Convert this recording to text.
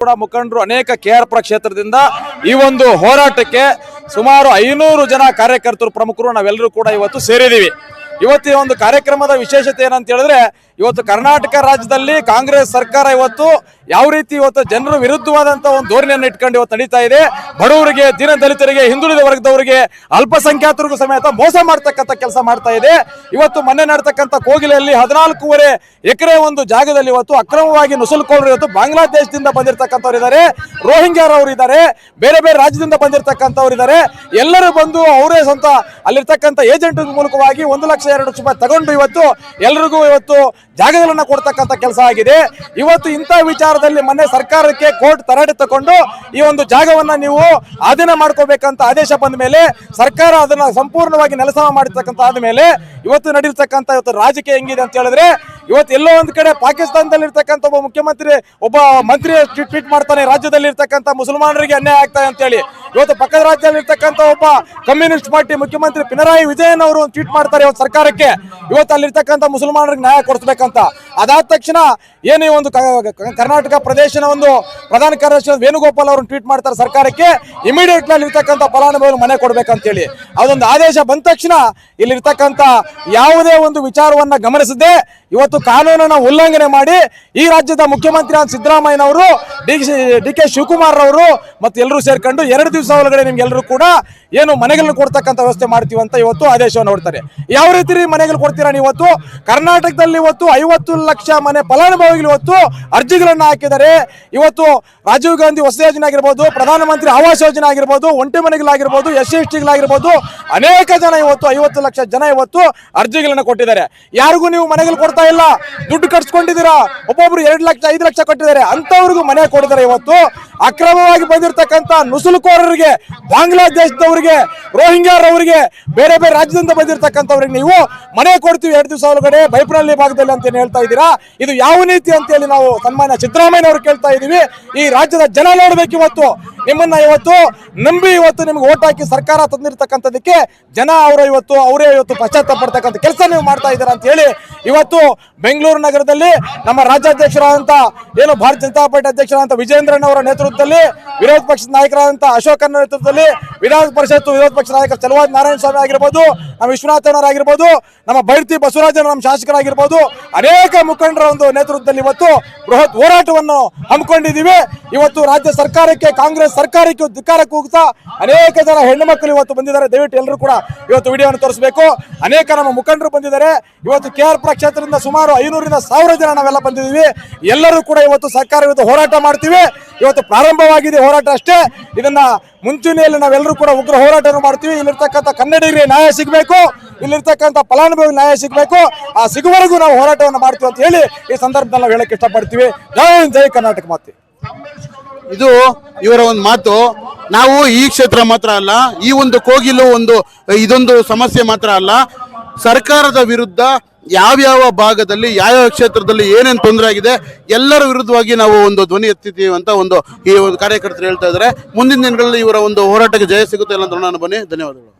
ಕೂಡ ಮುಖಂಡರು ಅನೇಕ ಕೆ ಆರ್ ಕ್ಷೇತ್ರದಿಂದ ಈ ಒಂದು ಹೋರಾಟಕ್ಕೆ ಸುಮಾರು ಐನೂರು ಜನ ಕಾರ್ಯಕರ್ತರು ಪ್ರಮುಖರು ನಾವೆಲ್ಲರೂ ಕೂಡ ಇವತ್ತು ಸೇರಿದ್ದೀವಿ. ಇವತ್ತು ಈ ಒಂದು ಕಾರ್ಯಕ್ರಮದ ವಿಶೇಷತೆ ಏನಂತ ಹೇಳಿದ್ರೆ, ಇವತ್ತು ಕರ್ನಾಟಕ ರಾಜ್ಯದಲ್ಲಿ ಕಾಂಗ್ರೆಸ್ ಸರ್ಕಾರ ಇವತ್ತು ಯಾವ ರೀತಿ ಇವತ್ತು ಜನರು ವಿರುದ್ಧವಾದಂತ ಒಂದು ಧೋರಣೆಯನ್ನು ಇಟ್ಕೊಂಡು ಇವತ್ತು ನಡೀತಾ ಇದೆ? ಬಡವರಿಗೆ ದಿನ ದಲಿತರಿಗೆ ಹಿಂದುಳಿದ ವರ್ಗದವರಿಗೆ ಅಲ್ಪಸಂಖ್ಯಾತರಿಗೂ ಸಮೇತ ಮೋಸ ಮಾಡ್ತಕ್ಕಂಥ ಕೆಲಸ ಮಾಡ್ತಾ ಇದೆ. ಇವತ್ತು ಮೊನ್ನೆ ನಡ್ತಕ್ಕಂಥ ಕೋಗಿಲೆಯಲ್ಲಿ ಹದಿನಾಲ್ಕೂವರೆ ಎಕರೆ ಒಂದು ಜಾಗದಲ್ಲಿ ಇವತ್ತು ಅಕ್ರಮವಾಗಿ ನುಸುಳುಕೊಳ್ಳರು ಇವತ್ತು ಬಾಂಗ್ಲಾದೇಶದಿಂದ ಬಂದಿರತಕ್ಕಂಥವ್ರು ಇದ್ದಾರೆ. ರೋಹಿಂಗ್ಯಾರವರು ಇದ್ದಾರೆ. ಬೇರೆ ಬೇರೆ ರಾಜ್ಯದಿಂದ ಬಂದಿರತಕ್ಕಂಥವ್ರು ಇದ್ದಾರೆ. ಎಲ್ಲರೂ ಬಂದು ಅವರೇ ಸ್ವಂತ ಅಲ್ಲಿರ್ತಕ್ಕಂಥ ಏಜೆಂಟ್ ಮೂಲಕವಾಗಿ ಒಂದು ಲಕ್ಷ ಎರಡು ರೂಪಾಯಿ ತಗೊಂಡು ಇವತ್ತು ಎಲ್ರಿಗೂ ಇವತ್ತು ಜಾಗಗಳನ್ನು ಕೊಡ್ತಕ್ಕಂಥ ಕೆಲಸ ಆಗಿದೆ. ಇವತ್ತು ಇಂಥ ವಿಚಾರದಲ್ಲಿ ಮೊನ್ನೆ ಸರ್ಕಾರಕ್ಕೆ ಕೋರ್ಟ್ ತರಾಟೆ ತಗೊಂಡು ಈ ಒಂದು ಜಾಗವನ್ನ ನೀವು ಅಧೀನ ಮಾಡ್ಕೋಬೇಕಂತ ಆದೇಶ ಬಂದ ಮೇಲೆ ಸರ್ಕಾರ ಅದನ್ನ ಸಂಪೂರ್ಣವಾಗಿ ನೆಲಸಮ ಮಾಡಿರ್ತಕ್ಕಂಥ ಆದ್ಮೇಲೆ ಇವತ್ತು ನಡೀರ್ತಕ್ಕಂಥ ಇವತ್ತು ರಾಜಕೀಯ ಹೆಂಗಿದೆ ಅಂತ ಹೇಳಿದ್ರೆ ಇವತ್ತು ಎಲ್ಲೋ ಒಂದ್ ಕಡೆ ಪಾಕಿಸ್ತಾನದಲ್ಲಿ ಇರ್ತಕ್ಕಂಥ ಒಬ್ಬ ಮುಖ್ಯಮಂತ್ರಿ, ಒಬ್ಬ ಮಂತ್ರಿ ಟ್ವೀಟ್ ಮಾಡ್ತಾನೆ ರಾಜ್ಯದಲ್ಲಿ ಇರ್ತಕ್ಕಂಥ ಮುಸಲ್ಮಾನರಿಗೆ ಅನ್ಯಾಯ ಆಗ್ತಾ ಅಂತ ಹೇಳಿ. ಇವತ್ತು ಪಕ್ಕದ ರಾಜ್ಯದಲ್ಲಿ ಇರ್ತಕ್ಕಂಥ ಒಬ್ಬ ಕಮ್ಯುನಿಸ್ಟ್ ಪಾರ್ಟಿ ಮುಖ್ಯಮಂತ್ರಿ ಪಿನರಾಯಿ ವಿಜಯನ್ ಅವರು ಒಂದು ಟ್ವೀಟ್ ಮಾಡ್ತಾರೆ ಇವತ್ತು ಸರ್ಕಾರಕ್ಕೆ. ಇವತ್ತು ಅಲ್ಲಿರ್ತಕ್ಕಂಥ ಮುಸಲ್ಮಾನರಿಗೆ ನ್ಯಾಯ ಕೊಡಿಸ್ಬೇಕಂತ. ಅದಾದ ತಕ್ಷಣ ಏನು ಈ ಒಂದು ಕರ್ನಾಟಕ ಪ್ರದೇಶನ ಒಂದು ಪ್ರಧಾನ ಕಾರ್ಯದರ್ಶಿ ವೇಣುಗೋಪಾಲ್ ಅವರು ಟ್ವೀಟ್ ಮಾಡ್ತಾರೆ ಸರ್ಕಾರಕ್ಕೆ ಇಮಿಡಿಯೇಟ್ನಲ್ಲಿ ಇರ್ತಕ್ಕಂಥ ಫಲಾನುಭವಿಗಳು ಮನೆ ಕೊಡ್ಬೇಕಂತ ಹೇಳಿ. ಅದೊಂದು ಆದೇಶ ಬಂದ ತಕ್ಷಣ ಇಲ್ಲಿರ್ತಕ್ಕಂಥ ಯಾವುದೇ ಒಂದು ವಿಚಾರವನ್ನ ಗಮನಿಸದೆ ಇವತ್ತು ಕಾನೂನನ್ನ ಉಲ್ಲಂಘನೆ ಮಾಡಿ ಈ ರಾಜ್ಯದ ಮುಖ್ಯಮಂತ್ರಿ ಸಿದ್ದರಾಮಯ್ಯನವರು, ಡಿ ಕೆ ಶಿವಕುಮಾರ್ ಅವರು ಮತ್ತೆ ಎಲ್ಲರೂ ಸೇರ್ಕೊಂಡು ಎರಡು ದಿವಸ ಒಳಗಡೆ ನಿಮ್ಗೆಲ್ಲರೂ ಕೂಡ ಏನು ಮನೆಗಳನ್ನ ಕೊಡ್ತಕ್ಕಂಥ ವ್ಯವಸ್ಥೆ ಮಾಡ್ತೀವಿ ಅಂತ ಇವತ್ತು ಆದೇಶ ನೋಡ್ತಾರೆ ಯಾವ ರೀತಿ ಮನೆಗಳು ಕೊಡ್ತೀರಾ ಇವತ್ತು ಕರ್ನಾಟಕದಲ್ಲಿ ಇವತ್ತು ಐವತ್ತು ಲಕ್ಷ ಮನೆ ಫಲಾನುಭವಿಗಳು ಇವತ್ತು ಅರ್ಜಿಗಳನ್ನ ಹಾಕಿದರೆ ಇವತ್ತು ರಾಜೀವ್ ಗಾಂಧಿ ಹೊಸ ಯೋಜನೆ ಆಗಿರ್ಬೋದು, ಪ್ರಧಾನಮಂತ್ರಿ ಆವಾಸ್ ಯೋಜನೆ ಆಗಿರ್ಬೋದು, ಒಂಟಿ ಮನೆಗಳಾಗಿರ್ಬೋದು ಎಸ್ ಸಿ ಎಸ್ ಟಿಗಳಾಗಿರ್ಬೋದು ಅನೇಕ ಜನ ಇವತ್ತು ಐವತ್ತು ಲಕ್ಷ ಜನ ಇವತ್ತು ಅರ್ಜಿಗಳನ್ನ ಕೊಟ್ಟಿದ್ದಾರೆ. ಯಾರಿಗೂ ನೀವು ಮನೆಗಳು ಕೊಡ್ತಾ ಇಲ್ಲ, ದುಡ್ಡು ಕಟ್ಸ್ಕೊಂಡಿದ್ದೀರಾ, ಒಬ್ಬೊಬ್ರು ಎರಡು ಲಕ್ಷ, ಐದು ಲಕ್ಷ ಕೊಟ್ಟಿದ್ದಾರೆ ಅಂತವ್ರಿಗೂ ಮನೆ ಕೊಡಿದ್ದಾರೆ ಇವತ್ತು. ಅಕ್ರಮವಾಗಿ ಬಂದಿರತಕ್ಕಂತ ನುಸುಲುಕೋರರಿಗೆ ಬಾಂಗ್ಲಾದೇಶದವರಿಗೆ, ರೋಹಿಂಗ್ಯಾರವರಿಗೆ, ಬೇರೆ ಬೇರೆ ರಾಜ್ಯದಿಂದ ಬಂದಿರತಕ್ಕಂಥವ್ರಿಗೆ ನೀವು ಮನೆ ಕೊಡ್ತೀವಿ ಎರಡು ದಿವಸ ಒಳಗಡೆ ಬೈಪ್ರಳ್ಳಿ ಭಾಗದಲ್ಲಿ ಅಂತ ಹೇಳ್ತಾ ಇದ್ದೀರಾ? ಇದು ಯಾವ ನೀತಿ ಅಂತ ಹೇಳಿ ನಾವು ಸನ್ಮಾನ್ಯ ಸಿದ್ದರಾಮಯ್ಯ ಅವರು ಕೇಳ್ತಾ ಇದ್ದೀವಿ. ಈ ರಾಜ್ಯದ ಜನ ನೋಡ್ಬೇಕು ಇವತ್ತು. ನಿಮ್ಮನ್ನ ಇವತ್ತು ನಂಬಿ ಇವತ್ತು ನಿಮ್ಗೆ ಓಟ್ ಹಾಕಿ ಸರ್ಕಾರ ತಂದಿರತಕ್ಕಂಥದಕ್ಕೆ ಜನ ಅವರು ಇವತ್ತು, ಅವರೇ ಇವತ್ತು ಪಶ್ಚಾತ್ತಾಪ ಪಡ್ತಕ್ಕಂಥ ಕೆಲಸ ನೀವು ಮಾಡ್ತಾ ಇದ್ದೀರಾ ಅಂತ ಹೇಳಿ ಇವತ್ತು ಬೆಂಗಳೂರು ನಗರದಲ್ಲಿ ನಮ್ಮ ರಾಜ್ಯಾಧ್ಯಕ್ಷರಾದಂಥ ಏನು ಭಾರತೀಯ ಜನತಾ ಪಾರ್ಟಿ ಅಧ್ಯಕ್ಷರಾದಂಥ ವಿಜೇಂದ್ರನ್ ಅವರ ನೇತೃತ್ವದಲ್ಲಿ, ವಿರೋಧ ಪಕ್ಷದ ನಾಯಕರಾದಂಥ ಅಶೋಕನ ನೇತೃತ್ವದಲ್ಲಿ, ವಿಧಾನ ಪರಿಷತ್ ವಿರೋಧ ಪಕ್ಷದ ನಾಯಕ ಚಲವಾದ ನಾರಾಯಣ ಸ್ವಾಮಿ ಆಗಿರ್ಬೋದು, ನಮ್ಮ ವಿಶ್ವನಾಥನವರಾಗಿರ್ಬೋದು ನಮ್ಮ ಬೈರ್ತಿ ಬಸವರಾಜನ ನಮ್ಮ ಶಾಸಕರಾಗಿರ್ಬೋದು, ಅನೇಕ ಮುಖಂಡರ ಒಂದು ನೇತೃತ್ವದಲ್ಲಿ ಇವತ್ತು ಬೃಹತ್ ಹೋರಾಟವನ್ನು ಹಮ್ಮಿಕೊಂಡಿದ್ದೀವಿ. ಇವತ್ತು ರಾಜ್ಯ ಸರ್ಕಾರಕ್ಕೆ ಕಾಂಗ್ರೆಸ್ ಸರ್ಕಾರಕ್ಕೆ ಧಿಕ್ಕಾರ ಕೂಗ್ತಾ ಅನೇಕ ಜನ ಹೆಣ್ಣು ಮಕ್ಕಳು ಇವತ್ತು ಬಂದಿದ್ದಾರೆ. ದಯವಿಟ್ಟು ಎಲ್ಲರೂ ಕೂಡ ಇವತ್ತು ವಿಡಿಯೋವನ್ನು ತೋರಿಸಬೇಕು. ಅನೇಕ ನಮ್ಮ ಮುಖಂಡರು ಬಂದಿದ್ದಾರೆ. ಇವತ್ತು ಕೆ ಆರ್ ಪುರ ಕ್ಷೇತ್ರದಿಂದ ಸುಮಾರು ಐನೂರಿಂದ ಸಾವಿರ ಜನ ನಾವೆಲ್ಲ ಬಂದಿದ್ದೀವಿ. ಎಲ್ಲರೂ ಕೂಡ ಇವತ್ತು ಸರ್ಕಾರ ಇವತ್ತು ಹೋರಾಟ ಮಾಡ್ತೀವಿ. ಇವತ್ತು ಪ್ರಾರಂಭವಾಗಿದೆ ಹೋರಾಟ ಅಷ್ಟೇ. ಇದನ್ನ ಮುಂಚೂಣಿಯಲ್ಲಿ ನಾವೆಲ್ಲರೂ ಕೂಡ ಉಗ್ರ ಹೋರಾಟವನ್ನು ಮಾಡ್ತೀವಿ. ಇಲ್ಲಿರ್ತಕ್ಕಂಥ ಕನ್ನಡಿಗರಿಗೆ ನ್ಯಾಯ ಸಿಗಬೇಕು. ಇಲ್ಲಿರ್ತಕ್ಕಂಥ ಫಲಾನುಭವಿ ನ್ಯಾಯ ಸಿಗಬೇಕು. ಆ ಸಿಗುವವರೆಗೂ ನಾವು ಹೋರಾಟವನ್ನು ಮಾಡ್ತೀವಿ ಅಂತ ಹೇಳಿ ಈ ಸಂದರ್ಭದಲ್ಲಿ ನಾವು ಹೇಳಕ್ಕೆ ಇಷ್ಟಪಡ್ತೀವಿ. ಜಯ ಜೈ ಕರ್ನಾಟಕ ಮಾತೆ. ಇದು ಇವರ ಒಂದು ಮಾತು. ನಾವು ಈ ಕ್ಷೇತ್ರ ಮಾತ್ರ ಅಲ್ಲ, ಈ ಒಂದು ಕೋಗಿಲು ಒಂದು, ಇದೊಂದು ಸಮಸ್ಯೆ ಮಾತ್ರ ಅಲ್ಲ. ಸರ್ಕಾರದ ವಿರುದ್ಧ ಯಾವ್ಯಾವ ಭಾಗದಲ್ಲಿ, ಯಾವ್ಯಾವ ಕ್ಷೇತ್ರದಲ್ಲಿ ಏನೇನು ತೊಂದರೆ ಆಗಿದೆ, ಎಲ್ಲರ ವಿರುದ್ಧವಾಗಿ ನಾವು ಒಂದು ಧ್ವನಿ ಎತ್ತಿದ್ದೀವಿ ಅಂತ ಒಂದು ಈ ಒಂದು ಕಾರ್ಯಕರ್ತರು ಹೇಳ್ತಾ ಇದ್ದಾರೆ. ಮುಂದಿನ ದಿನಗಳಲ್ಲಿ ಇವರ ಒಂದು ಹೋರಾಟಕ್ಕೆ ಜಯ ಸಿಗುತ್ತೆ ಇಲ್ಲ ಅಂತ ನಾನು ಬನ್ನಿ. ಧನ್ಯವಾದಗಳು.